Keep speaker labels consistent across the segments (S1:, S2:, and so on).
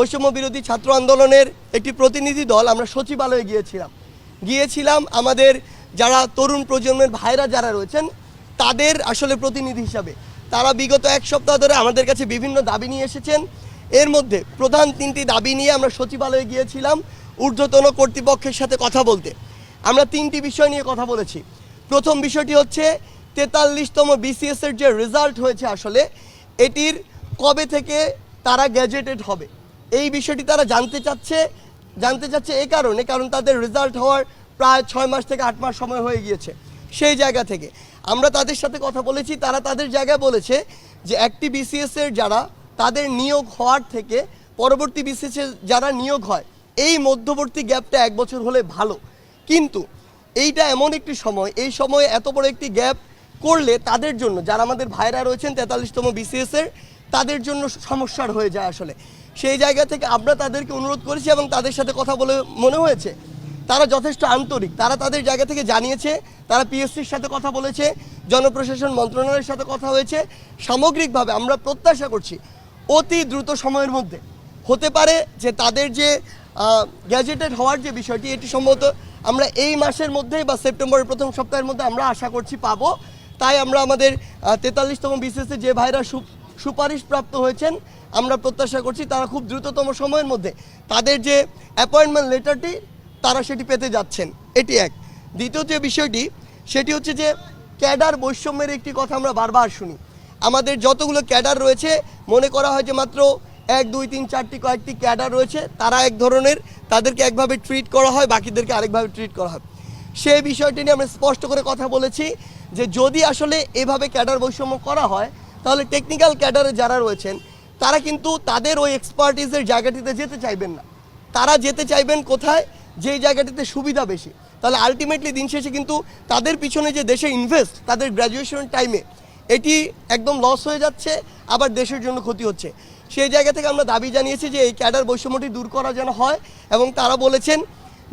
S1: বৈষম্য বিরোধী ছাত্র আন্দোলনের একটি প্রতিনিধি দল আমরা সচিবালয়ে গিয়েছিলাম। গিয়েছিলাম আমাদের যারা তরুণ প্রজন্মের ভাইরা যারা রয়েছেন, তাদের আসলে প্রতিনিধি হিসাবে। তারা বিগত এক সপ্তাহ ধরে আমাদের কাছে বিভিন্ন দাবি নিয়ে এসেছেন। এর মধ্যে প্রধান তিনটি দাবি নিয়ে আমরা সচিবালয়ে গিয়েছিলাম ঊর্ধ্বতন কর্তৃপক্ষের সাথে কথা বলতে। আমরা তিনটি বিষয় নিয়ে কথা বলেছি। প্রথম বিষয়টি হচ্ছে, তেতাল্লিশতম বিসিএসের যে রেজাল্ট হয়েছে আসলে, এটির কবে থেকে তারা গ্যাজেটেড হবে? এই বিষয়টি তারা জানতে চাচ্ছে জানতে চাচ্ছে এই কারণে, কারণ তাদের রেজাল্ট হওয়ার প্রায় ছয় মাস থেকে আট মাস সময় হয়ে গিয়েছে সেই জায়গা থেকে। আমরা তাদের সাথে কথা বলেছি, তারা তাদের জায়গায় বলেছে যে একটি বিসিএস এর যারা, তাদের নিয়োগ হওয়ার থেকে পরবর্তী বিসিএস এর যারা নিয়োগ হয়, এই মধ্যবর্তী গ্যাপটা এক বছর হলে ভালো। কিন্তু এইটা এমন একটি সময়, এই সময়ে এত বড় একটি গ্যাপ করলে তাদের জন্য, যারা আমাদের ভাইরা রয়েছেন তেতাল্লিশতম বিসিএস এর, তাদের জন্য সমস্যার হয়ে যায় আসলে। সেই জায়গা থেকে আমরা তাদেরকে অনুরোধ করেছি এবং তাদের সাথে কথা বলে মনে হয়েছে। তারা যথেষ্ট আন্তরিক। তারা তাদের জায়গা থেকে জানিয়েছে, তারা পিএসসির সাথে কথা বলেছে, জনপ্রশাসন মন্ত্রণালয়ের সাথে কথা হয়েছে। সামগ্রিকভাবে আমরা প্রত্যাশা করছি, অতি দ্রুত সময়ের মধ্যে। হতে পারে যে তাদের যে গ্যাজেটেড হওয়ার যে বিষয়টি, এটি সম্ভবত আমরা এই মাসের মধ্যেই বা সেপ্টেম্বরের প্রথম সপ্তাহের মধ্যে আমরা আশা করছি পাবো। তাই আমরা আমাদের তেতাল্লিশতম বিসিএসে যে ভাইরা সুপারিশ প্রাপ্ত হয়েছেন আমরা প্রত্যাশা করছি তারা খুব দ্রুততম সময়ের মধ্যে তাদের যে অ্যাপয়েন্টমেন্ট লেটারটি তারা সেটি পেতে যাচ্ছেন। এটি এক। দ্বিতীয় যে বিষয়টি, সেটি হচ্ছে যে ক্যাডার বৈষম্যের একটি কথা আমরা বারবার শুনি। আমাদের যতগুলো ক্যাডার রয়েছে, মনে করা হয় যে মাত্র এক, দুই, তিন, চারটি, কয়েকটি ক্যাডার রয়েছে, তারা এক ধরনের তাদেরকে একভাবে ট্রিট করা হয়, বাকিদেরকে আরেকভাবে ট্রিট করা হয়। সেই বিষয়টি নিয়ে আমরা স্পষ্ট করে কথা বলেছি যে যদি আসলে এভাবে ক্যাডার বৈষম্য করা হয়, তাহলে টেকনিক্যাল ক্যাডারে যারা রয়েছেন তারা কিন্তু তাদের ওই এক্সপার্টিসের জায়গাটিতে যেতে চাইবেন না। তারা যেতে চাইবেন কোথায়? যেই জায়গাটিতে সুবিধা বেশি। তাহলে আলটিমেটলি দিন শেষে কিন্তু তাদের পিছনে যে দেশে ইনভেস্ট তাদের গ্র্যাজুয়েশন টাইমে এটি একদম লস হয়ে যাচ্ছে, আবার দেশের জন্য ক্ষতি হচ্ছে। সেই জায়গা থেকে আমরা দাবি জানিয়েছি যে এই ক্যাডার বৈষম্যটি দূর করা যেন হয় এবং তারা বলেছেন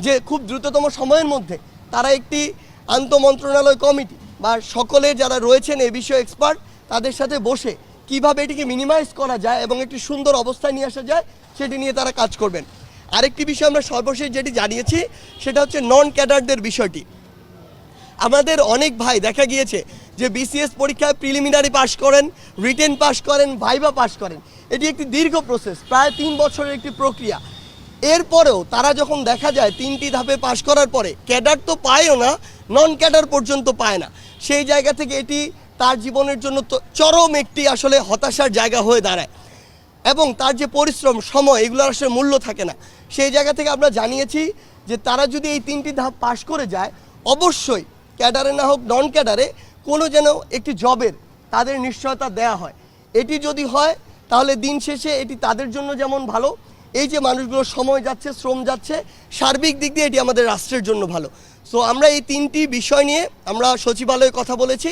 S1: যে খুব দ্রুততম সময়ের মধ্যে তারা একটি আন্তঃমন্ত্রণালয় কমিটি বা সকলে যারা রয়েছেন এ বিষয়ে এক্সপার্ট তাদের সাথে বসে কীভাবে এটিকে মিনিমাইজ করা যায় এবং একটি সুন্দর অবস্থায় নিয়ে আসা যায়, সেটি নিয়ে তারা কাজ করবেন। আরেকটি বিষয় আমরা সর্বশেষ যেটি জানিয়েছি, সেটা হচ্ছে নন ক্যাডারদের বিষয়টি। আমাদের অনেক ভাই দেখা গিয়েছে যে বিসিএস পরীক্ষায় প্রিলিমিনারি পাশ করেন রিটেন পাশ করেন ভাইবা পাশ করেন। এটি একটি দীর্ঘ প্রসেস প্রায় তিন বছরের একটি প্রক্রিয়া। এরপরেও তারা যখন দেখা যায় তিনটি ধাপে পাশ করার পরে ক্যাডার তো পায়ও না নন ক্যাডার পর্যন্ত পায় না। সেই জায়গা থেকে এটি তার জীবনের জন্য চরম একটি আসলে হতাশার জায়গা হয়ে দাঁড়ায়। এবং তার যে পরিশ্রম, সময়, এগুলোর আসলে মূল্য থাকে না। সেই জায়গা থেকে আমরা জানিয়েছি যে তারা যদি এই তিনটি ধাপ পাশ করে যায়, অবশ্যই ক্যাডারে না হোক নন ক্যাডারে কোনো যেন একটি জবের তাদের নিশ্চয়তা দেয়া হয়। এটি যদি হয়, তাহলে দিন শেষে এটি তাদের জন্য যেমন ভালো, এই যে মানুষগুলোর সময় যাচ্ছে, শ্রম যাচ্ছে, সার্বিক দিক দিয়ে এটি আমাদের রাষ্ট্রের জন্য ভালো। সো আমরা এই তিনটি বিষয় নিয়ে আমরা সচিবালয়ে কথা বলেছি।